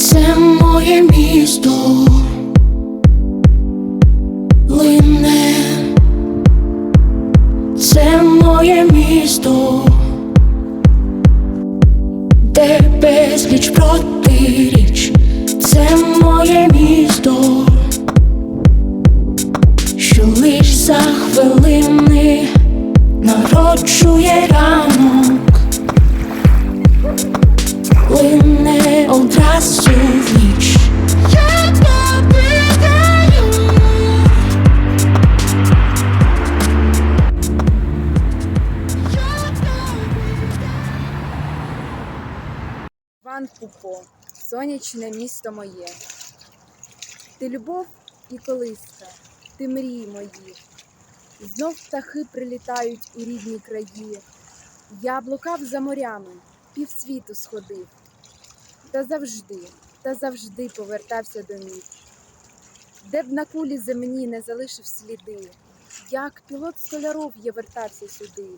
Це моє місто. Лине, це моє місто, де безліч протиріч, це моє місто, одразу в ніч. Ван Пупо, сонячне місто моє. Ти любов і колиска, ти мрії мої. Знов птахи прилітають у рідні краї. Я блукав за морями, півсвіту сходив. Та завжди, та завжди повертався до них. Де б на кулі земні не залишив сліди, як пілот столяров'я вертався сюди.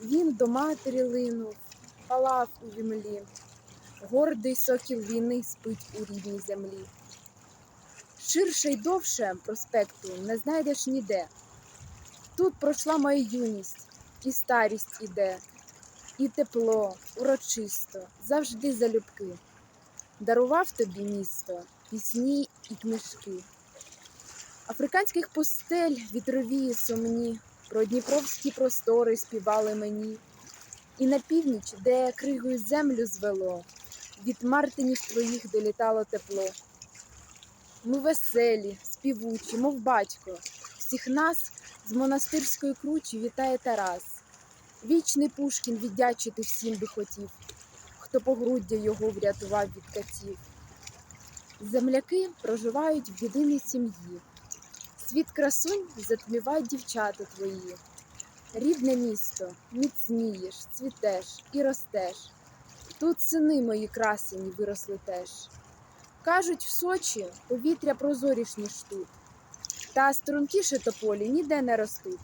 Він до матері линув, палав у вімлі. Гордий сокіл війни спить у рідній землі. Ширше й довше проспекту не знайдеш ніде. Тут пройшла моя юність, і старість іде, і тепло, урочисто, завжди залюбки. Дарував тобі місто, пісні і книжки. Африканських пустель вітрові сумні, про дніпровські простори співали мені. І на північ, де кригою землю звело, від мартинів твоїх долітало тепло. Ми веселі, співучі, мов батько. Всіх нас з монастирської кручі вітає Тарас. Вічний Пушкін віддячити всім би хотів, хто погруддя його врятував від катів. Земляки проживають в єдиній сім'ї. Світ красунь затмівають дівчата твої. Рідне місто, міцнієш, цвітеш і ростеш. Тут сини мої красені виросли теж. Кажуть, в Сочі повітря прозоріш, ніж тут, та стрункіше тополі ніде не ростуть.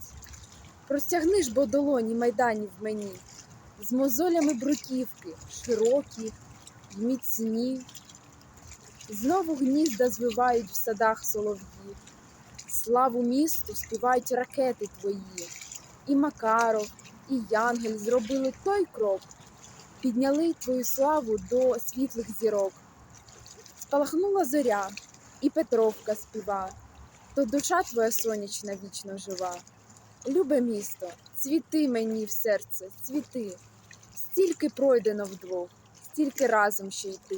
Простягни ж бо долоні майданів мені, з мозолями бруківки, широкі міцні. Знову гнізда звивають в садах солов'ї. Славу місту співають ракети твої. І Макаров, і Янгель зробили той крок, підняли твою славу до світлих зірок. Спалахнула зоря, і Петровка співа, то душа твоя сонячна вічно жива. Любе місто, цвіти мені в серце, цвіти, стільки пройдено вдвох, стільки разом ще йти.